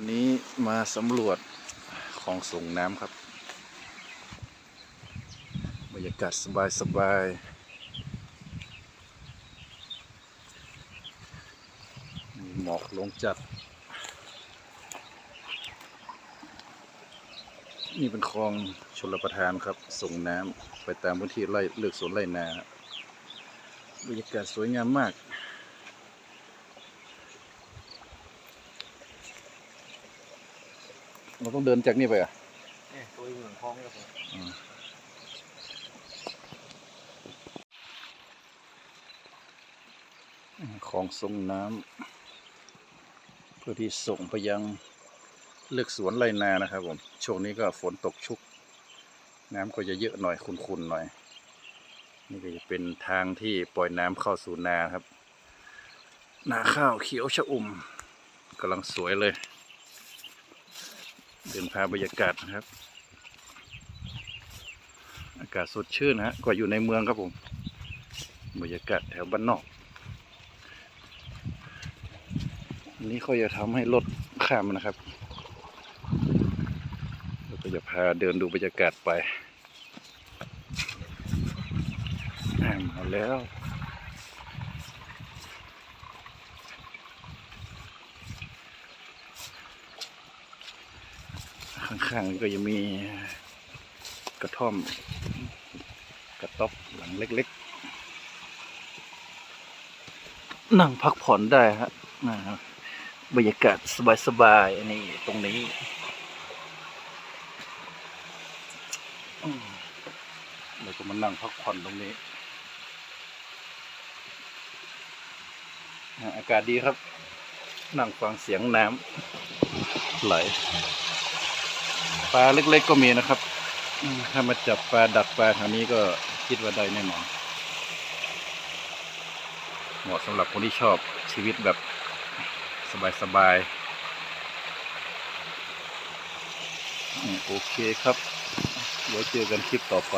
วันนี้มาสำรวจของส่งน้ำครับ บรรยากาศสบายสบายๆมีหมอกลงจัด นี่เป็นคลองชลประทานครับ ส่งน้ำไปตามพื้นที่ไร่เลือกสวนไร่นา บรรยากาศสวยงามมาก เราต้องเดินจากนี่ไปอะเนี่ยตัวเหมืองคลองครับผมของส่งน้ำเพื่อที่ส่งไปยังเลือกสวนไรนานะครับผม ช่วงนี้ก็ฝนตกชุก น้ำก็จะเยอะหน่อยคุนๆหน่อย นี่ก็จะเป็นทางที่ปล่อยน้ำเข้าสู่นาครับ นาข้าวเขียวชะอุ่มกำลังสวยเลย เดินพาบรรยากาศนะครับ อากาศสดชื่นนะฮะกว่าอยู่ในเมืองครับผม บรรยากาศแถวบ้านนอกอันนี้เขาจะทำให้รถข้ามนะครับเราก็จะพาเดินดูบรรยากาศไปอ่ามาแล้ว ข้างๆก็ยังมีกระท่อม กระต๊อบหลังเล็กๆ นั่งพักผ่อนได้ฮะบรรยากาศสบายๆนี่ตรงนี้เราก็มานั่งพักผ่อนตรงนี้ อากาศดีครับ นั่งฟังเสียงน้ำไหล ปลาเล็กๆก็มีนะครับถ้ามาจับปลาดักปลาทางนี้ก็คิดว่าได้แน่นอนเหมาะสำหรับคนที่ชอบชีวิตแบบสบายๆโอเคครับ ไว้เจอกันคลิปต่อไป